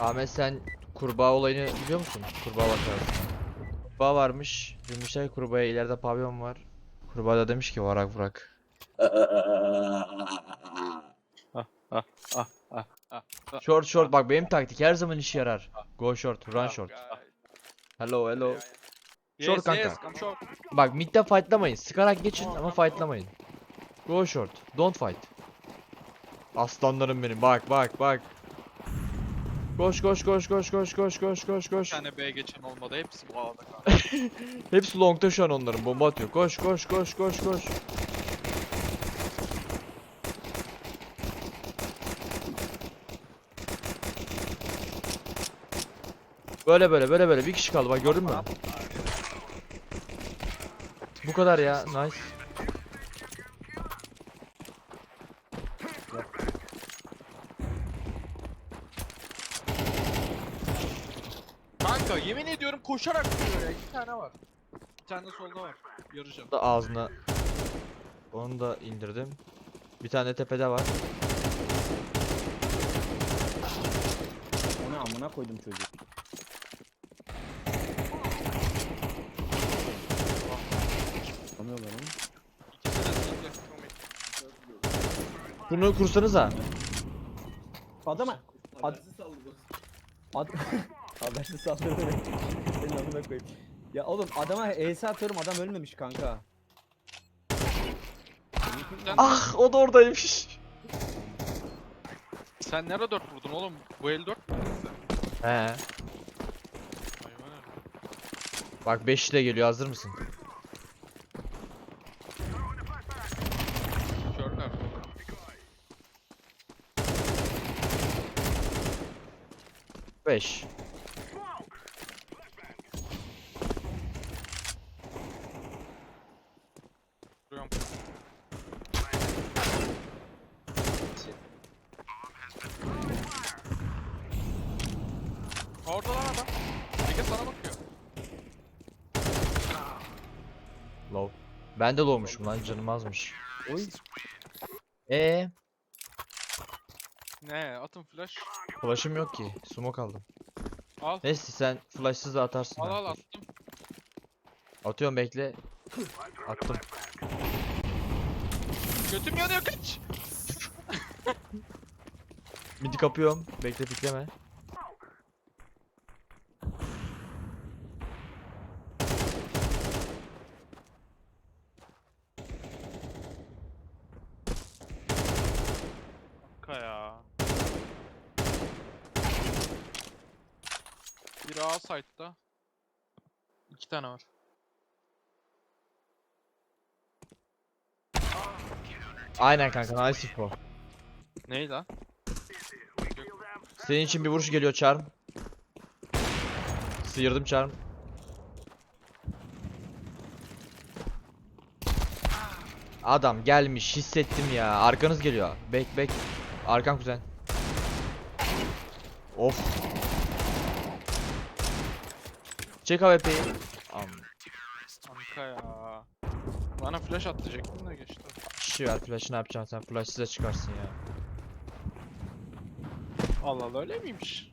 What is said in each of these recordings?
Ahmet sen kurbağa olayını biliyor musun? Kurbağa vakası. Kurbağa varmış. Demişler kurbağaya ileride pavyon var. Kurbağa da demiş ki varak vurak. Short short bak benim taktik her zaman işe yarar. Go short, run short. Hello hello. Short kanka. yes, come short. Bak midde fightlamayın. Sıkarak geçin ama fightlamayın. Go short. Don't fight. Aslanlarım benim. Bak bak bak. Koş koş koş koş koş koş koş koş Bir koş. tane B geçen olmadı. Hepsi bu ağda kaldı. Hepsi longta şu an onların. Bomba atıyor. Koş koş koş koş koş. Böyle böyle böyle böyle bir kişi kaldı bak gördün mü? Bu kadar ya nice. Kanka yemin ediyorum koşarak vuruyor ya. İki tane var. Bir tane de solda var. Yarıcan. da ağzına onu da indirdim. Bir tane de tepede var. Onu amına koydum çocuğu. Anlıyorlar onu. İkisi de sizde. Bunu kursanıza. Adama ad ad Habersiz saldırı. Senin amına koyayım. Ya oğlum adama ES atıyorum adam ölmemiş kanka. Sen, Ah o da oradaymış. sen nerede 4 vurdun oğlum? Bu el 4 mü? He. Hayvan herif. Bak 5 ile geliyor hazır mısın? Körler. Beş. Ege sana bakıyor. Low. Ben de low'muşum lan canım azmış. Oy. Ee, Ne? Atın flash. flash'ım yok ki. Smoke aldım. Al. Neyse sen flash'sız da atarsın. Al al attım. Atıyorum bekle. Attım. Götüm yanıyor kaç. Midi kapıyorum. Bekle pikleme. Kanka ya. Bir A site'da. İki tane var. Aynen kanka nice info. Ney lan? Senin için bir vuruş geliyor Charm. Sıyırdım Charm. Adam gelmiş hissettim ya. Arkanız geliyor. Bek bek. Arkan kuzen. Of. Çek AWP'yi. Kanka ya. Bana flash atacaktın da geçti. Şişi ver flash ne yapacaksın sen flash size çıkarsın ya. Allah Allah öyle miymiş?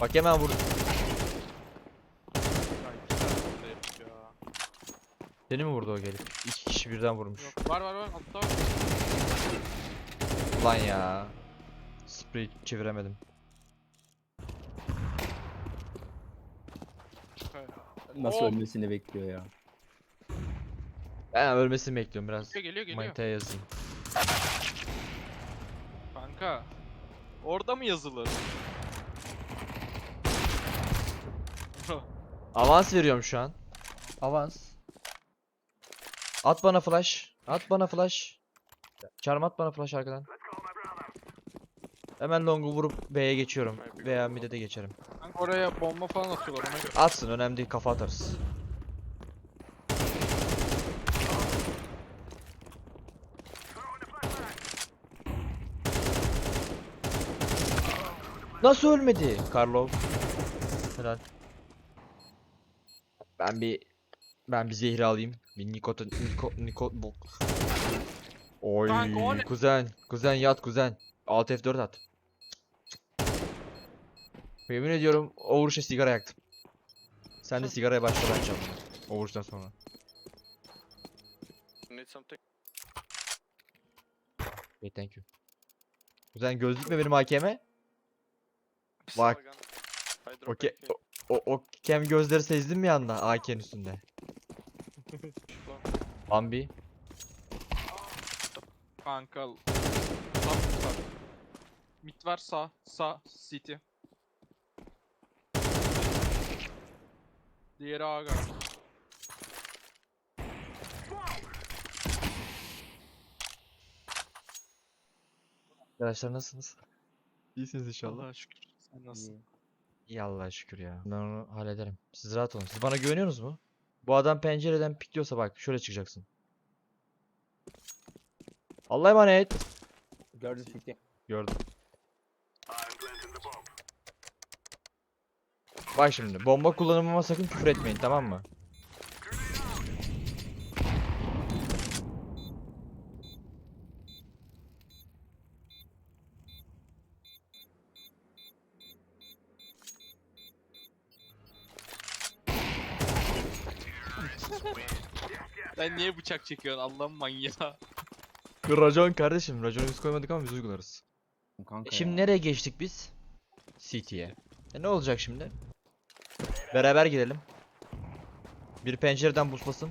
Bak hemen vur. Ya iki tane burada herif ya. Seni mi vurdu o gelip? İki kişi birden vurmuş. Yok var var var altta var. Ulan ya. Sprey çeviremedim. Kanka ya. Nasıl Oo. ölmesini bekliyor ya. Ben ölmesini bekliyorum biraz. Geliyor geliyor geliyor. Manitaya yazayım. Kanka. Orada mı yazılı? Avans veriyorum şu an. Avans. At bana flash. At bana flash. Charm at bana flash arkadan. Hemen long'u vurup B'ye geçiyorum. Veya mid'e de geçerim. Oraya bomba falan atıyorlar ona göre. Atsın önemli değil kafa atarız. Nasıl ölmedi? Karlov. Helal. Ben bir ben bir zehri alayım. Bir nikotin niko niko. Oy Kanka o ne? kuzen kuzen yat kuzen. Alt F4 at. Yemin ediyorum o vuruşa sigara yaktım. Sen de sigaraya başla ben çaldım. O vuruştan sonra. Need something? Okay, thank you. Kuzen gözlük mü benim AKM'e? Bak. AK. O, o kem gözleri sezdin mi yanda AK'nin üstünde? Bambi. Kanka. Mid var sağ. Sağ. City. Diğeri A galiba. Arkadaşlar nasılsınız? İyisiniz inşallah. Allah'a şükür. Sen nasılsın? İyi. İyi Allah'a şükür ya. Ben onu hallederim. Siz rahat olun. Siz bana güveniyorsunuz mu? Bu adam pencereden pikliyorsa bak şöyle çıkacaksın. Allah'a emanet. Gördün fikri. Gördüm. Bak şimdi bomba kullanımıma sakın küfür etmeyin tamam mı? Sen niye bıçak çekiyorsun Allah'ın manyağı? Racon kardeşim. Raconu biz koymadık ama biz uygularız. Kanka E Şimdi ya. nereye geçtik biz? City'ye. E ne olacak şimdi? Beraber girelim. Bir pencereden buslasın.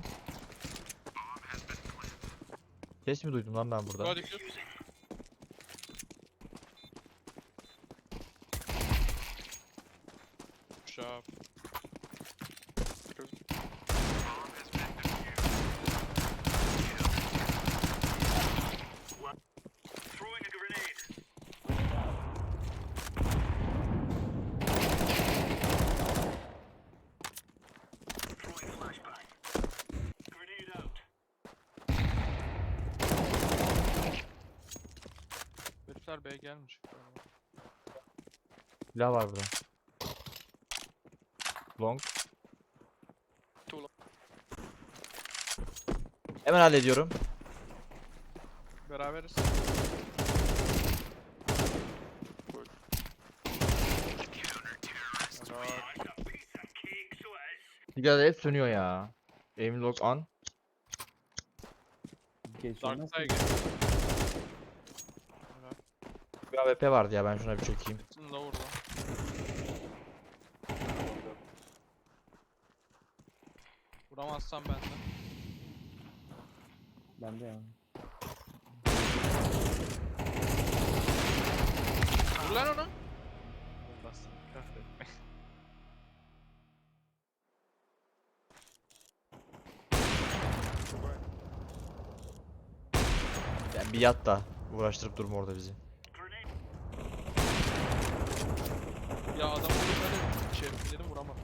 Ses mi duydum lan ben burada? Herifler B gelmiş. Silah var burada. Long. Two long. Hemen hallediyorum. Beraberiz. Sigara hep sönüyor ya. Aim lock on. Geçiyor, Dark? Side. Bir AWP vardı ya ben şuna bir çökeyim. Şimdi de vurdu. Vuramazsam ben de. Bende ya. Vur lan onu. Seni kahretme. Yani bir yat da uğraştırıp durma orada bizi. Ya adam böyle şey dedim vuramadım.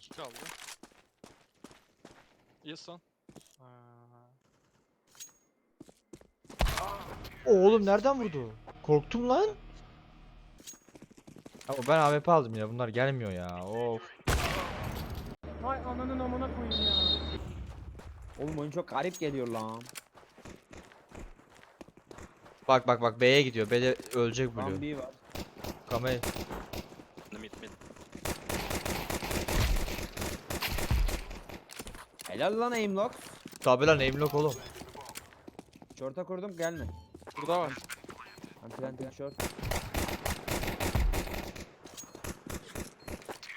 İki kaldı. İyisin. Aa, Oğlum nereden vurdu? Korktum lan. Ama ben AWP aldım ya bunlar gelmiyor ya. Of. Hay ananın amına koyayım ya. Oğlum oyun çok garip geliyor lan. Bak bak bak B'ye gidiyor. B'de ölecek Blue. Bambi var. Kamel. The mid mid. Helal lan aimlock. Tabi lan aim lock oğlum. Short'a kurdum gelme. Burada var. Anti anti short.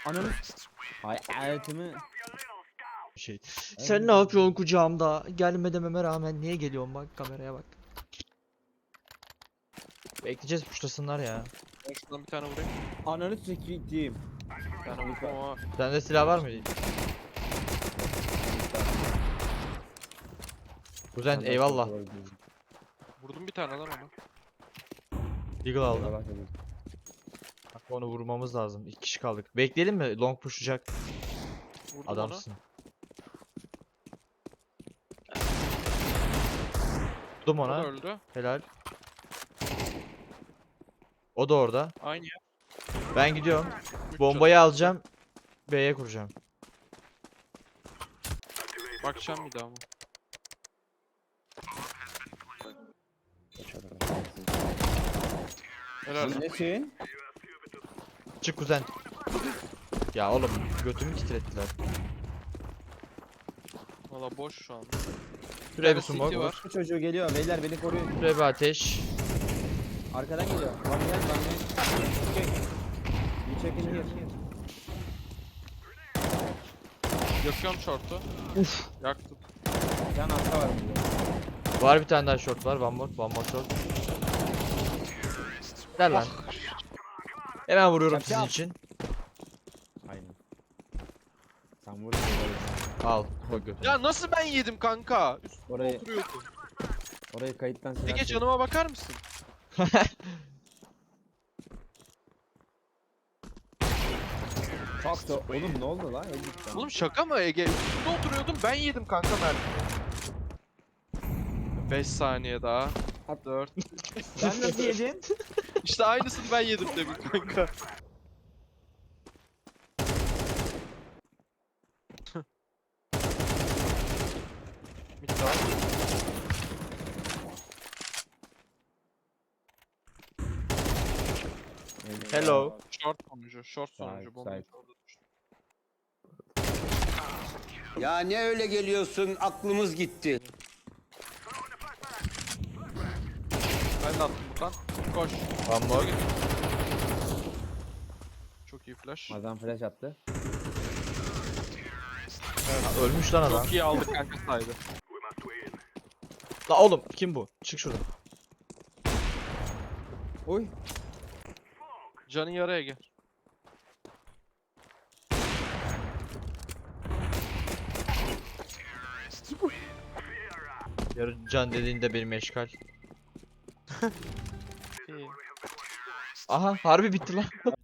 Ananı. Hay hayatımı. Şey. Sen ne yapıyorsun kucağımda? Gelme dememe rağmen niye geliyorsun bak kameraya bak. Bekleyeceğiz puşlasınlar ya. Ben şuradan bir tane vurayım. Ananı sikeyim. Bir tane. Sende silah var mı? Kuzen eyvallah. Vurdum bir tane lan onu. Deagle aldım. Onu vurmamız lazım. İki kişi kaldık. Bekleyelim mi? Long pushlayacak. Vurdum Adamsın. Vurdum onu. O da ona. öldü. Helal. O da orada. Aynı yer. Ben gidiyorum. Üç Bombayı alacağım. B'ye kuracağım. Bakacağım bir daha ama. Helal. Bu Çık kuzen. Ya oğlum götümü titrettiler. Valla boş şu an. Şuraya bir tane smoke. CT var. Bu çocuğu geliyor. Beyler beni koruyun. Şuraya bir ateş. Arkadan geliyor. One man, one man. You check in here. Yakıyorum short'u. Uf. Yaktım. Can arka var burada. Var bir tane daha short var. One more, one more short. Gel lan. Hemen vuruyorum sizin için. Aynen. Sen vur. Al. Bak götür. Ya nasıl ben yedim kanka? Üstüne Orayı, oturuyordu. orayı kayıttan silersin. Ege canıma bakar mısın? Da oğlum ne oldu lan? El gitti. Oğlum şaka mı Ege? Üstünde oturuyordum ben yedim kanka mermiyi. 5 saniye daha. At. 4. Sen nasıl yedin? İşte aynısını ben yedim demin kanka. Hello. Short sonucu, short sonucu. Bomba side. orada düştü. Ya ne öyle geliyorsun aklımız gitti. Ben de attım buradan. Koş. One more. Çok iyi flash. Adam flash attı. Ha, ölmüş lan adam. Çok iyi aldık kanka saydı. La oğlum kim bu? Çık şuradan. Oy. Canın yarı Ege. Yarı can dediğinde benim eşkal. Aha harbi bitti lan.